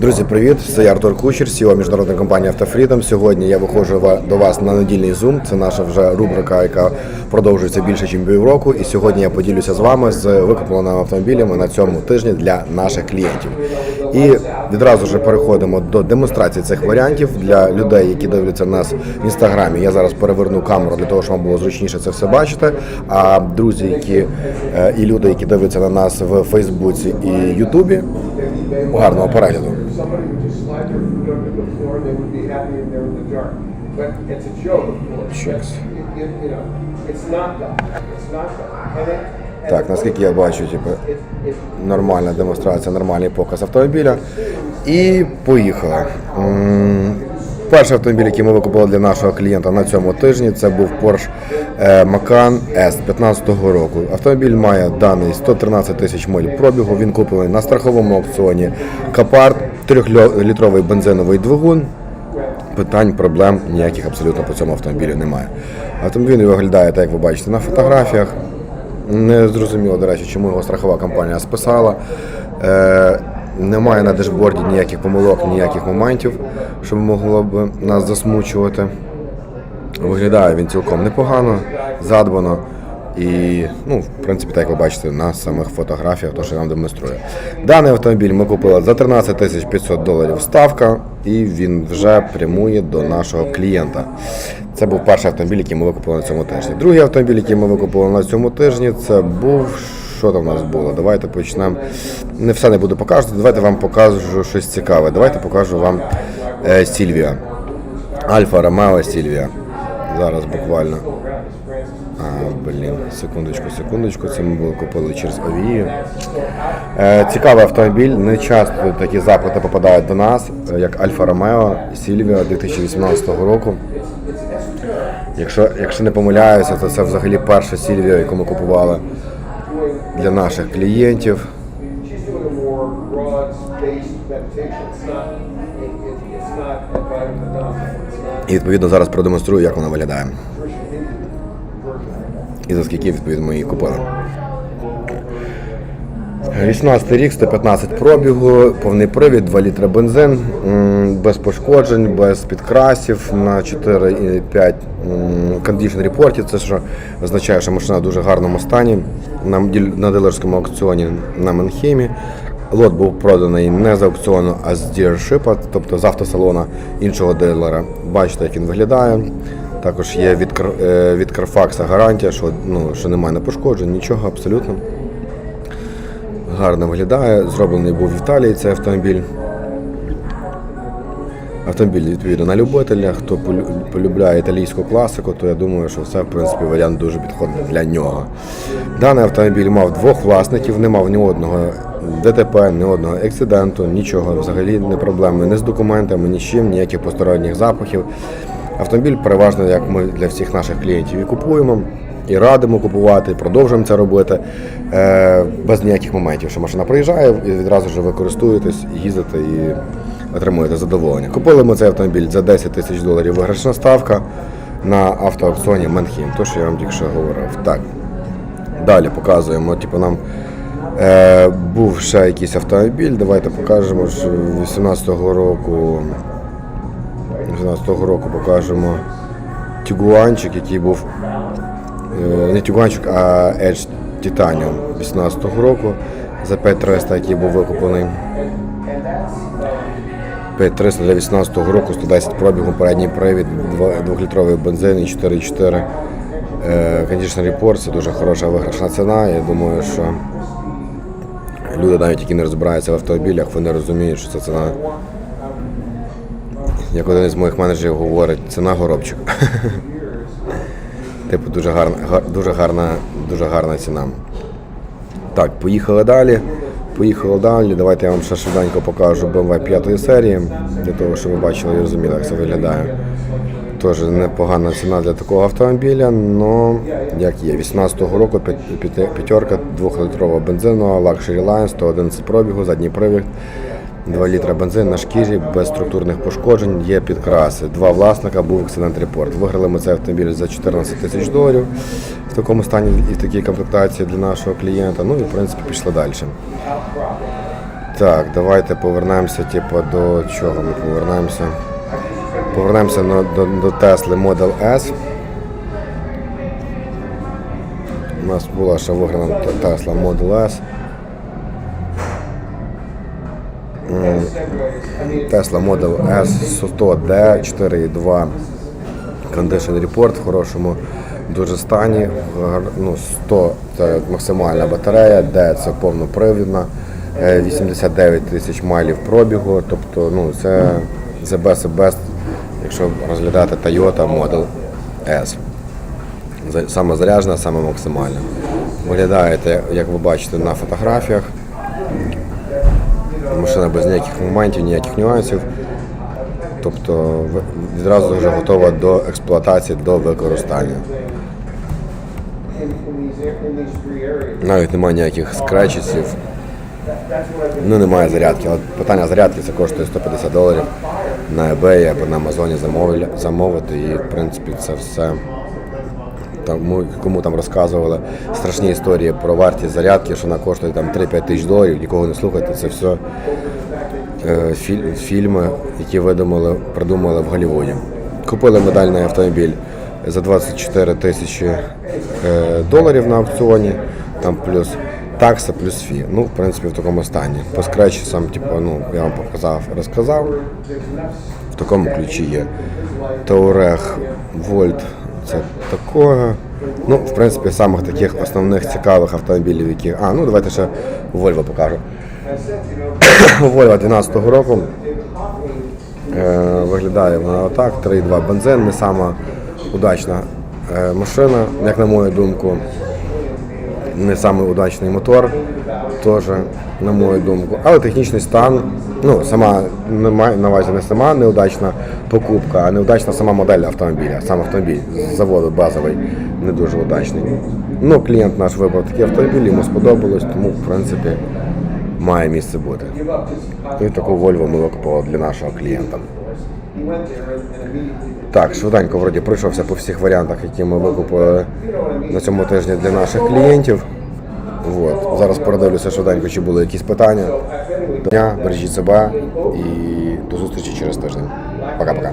Друзі, привіт! Це я Артур Кучер, CEO міжнародної компанії «Автофрідом». Сьогодні я виходжу до вас на недільний зум. Це наша вже рубрика, яка продовжується більше, ніж півроку. І сьогодні я поділюся з вами з викупленими автомобілями на цьому тижні для наших клієнтів. І відразу ж переходимо до демонстрації цих варіантів для людей, які дивляться нас в інстаграмі. Я зараз переверну камеру для того, щоб вам було зручніше це все бачити. А друзі, які е, і люди, які дивляться на нас в Фейсбуці і Ютубі, гарного перегляду. Slide their foot under the floor, they would be happy and they're in the dark. But it's a joke, of course. Chicks. It, it, you know, it's not that. It's not that. And it, Так, наскільки я бачу, типу, нормальна демонстрація, нормальний показ автомобіля. І поїхали. Перший автомобіль, який ми викупили для нашого клієнта на цьому тижні, це був Porsche е, Macan S 15-го року. Автомобіль має даний 113 тисяч миль пробігу. Він куплений на страховому аукціоні Капарт, 3-літровий бензиновий двигун. Питань, проблем ніяких абсолютно по цьому автомобілю немає. Автомобіль виглядає так, як ви бачите на фотографіях. Не зрозуміло, до речі, чому його страхова компанія списала. Е, немає на дешборді ніяких помилок, ніяких моментів, що могло б нас засмучувати. Виглядає він цілком непогано, задбано. І, ну, в принципі, так як ви бачите на самих фотографіях, то що я вам демонструю. Даний автомобіль ми купили за 13 тисяч 500 доларів ставка, і він вже прямує до нашого клієнта. Це був перший автомобіль, який ми викупили на цьому тижні. Другий автомобіль, який ми викупили на цьому тижні, це був. Що там у нас було? Давайте почнемо. Не все не буду показувати. Давайте вам покажу щось цікаве. Давайте покажу вам е, Сільвія. Альфа Ромео Сільвія. Зараз буквально. Блін, секундочку, секундочку. Це ми були купили через Овію. Е, цікавий автомобіль. Не часто такі запити попадають до нас, як Альфа Ромео Сільвія 2018 року. Якщо, якщо не помиляюся, то це взагалі перша Сільвія, яку ми купували для наших клієнтів. І відповідно зараз продемонструю, як вона виглядає. І за скільки відповідно ми її купили. 18 рік, 115 пробігу, повний привід, 2 літри бензин, без пошкоджень, без підкрасів на 4,5 condition report. Це що означає, що машина в дуже гарному стані на, дилерському аукціоні на Менхемі. Лот був проданий не з аукціону, а з ділершипа, тобто з автосалона іншого дилера. Бачите, як він виглядає. Також є від, е, від Carfax гарантія, що, ну, що немає не пошкоджень, нічого абсолютно. Гарно виглядає. Зроблений був в Італії цей автомобіль. Автомобіль відповідно на любителя. Хто полюбляє італійську класику, то я думаю, що це в принципі варіант дуже підходить для нього. Даний автомобіль мав двох власників, не мав ні одного ДТП, ні одного ексиденту, нічого взагалі не проблеми ні з документами, ні з чим, ніяких посторонніх запахів. Автомобіль переважно, як ми для всіх наших клієнтів і купуємо, і радимо купувати, і продовжуємо це робити е, без ніяких моментів, що машина приїжджає і відразу ж ви їздите і отримуєте задоволення. Купили ми цей автомобіль за 10 тисяч доларів виграшна ставка на автоаукціоні Менхім, то що я вам тільки що говорив. Так. Далі показуємо, типу нам е, був ще якийсь автомобіль. Давайте покажемо, що 18-го року. 18-го року покажемо Тігуанчик, який був е, не Тігуанчик, а Edge Titanium 18-го року за 5300, який був викуплений. 5300 для 18-го року, 110 пробігу, передній привід, 2-літровий бензин і 4,4 е, Condition Report. Це дуже хороша виграшна ціна. Я думаю, що люди, навіть які не розбираються в автомобілях, вони розуміють, що це ціна. Як один із моїх менеджерів говорить, ціна горобчик. Типу дуже гарна, гар- дуже гарна, дуже гарна ціна. Так, поїхали далі. Поїхали далі. Давайте я вам ще швиденько покажу BMW 5 серії, для того, щоб ви бачили і розуміли, як це виглядає. Теж непогана ціна для такого автомобіля, але як є. 18-го року п'ятерка 2-літрова бензинова, Luxury Line, 111 пробігу, задній привід, 2 літра бензин на шкірі, без структурних пошкоджень, є підкраси. Два власника, був акцидент репорт. Виграли ми цей автомобіль за 14 тисяч доларів в такому стані і в такій комплектації для нашого клієнта. Ну і в принципі пішли далі. Так, давайте повернемося, типу, до чого ми повернемося. Повернемося на- до, до Tesla Model S. У нас була ще виграна Tesla Model S. Tesla Model S 100D 4.2 Condition Report в хорошому дуже стані. Ну, 100 це максимальна батарея, D це повнопривідна, е, 89 тисяч майлів пробігу. Тобто ну, це the best of best, якщо розглядати Toyota Model S. Саме заряджена, саме максимальна. Виглядаєте, як ви бачите на фотографіях. Машина без ніяких моментів, ніяких нюансів. Тобто відразу вже готова до експлуатації, до використання. Навіть немає ніяких скречесів, ну немає зарядки. Але питання зарядки це коштує 150 доларів на eBay або на Амазоні замовити. І в принципі це все. Тому кому там розказували страшні історії про вартість зарядки, що вона коштує там 3-5 тисяч доларів, нікого не слухайте, це все е, філь- фільми, які видумали, придумали в Голлівуді. Купили медальний автомобіль за 24 тисячі е, доларів на аукціоні, там плюс такса, плюс фі. Ну, в принципі, в такому стані. По скретчі сам, типу, ну, я вам показав, розказав. В такому ключі є. Touareg Volt це такого. Ну, в принципі, самих таких основних цікавих автомобілів, які. А, ну давайте ще Volvo покажу. Volvo 12-го року. Е, виглядає вона отак, 3,2 бензин, не сама удачна е, машина, як на мою думку. Не самий удачний мотор, теж, на мою думку. Але технічний стан, ну, сама не маю на увазі не сама неудачна покупка, а неудачна сама модель автомобіля. Сам автомобіль з заводу базовий, не дуже удачний. Ну, клієнт наш вибрав такий автомобіль, йому сподобалось, тому в принципі має місце бути. І таку Volvo ми викупили для нашого клієнта. Так, швиденько вроді пройшовся по всіх варіантах, які ми викупили на цьому тижні для наших клієнтів. От. Зараз передивлюся швиденько, чи були якісь питання. До дня, бережіть себе і до зустрічі через тиждень. Пока-пока.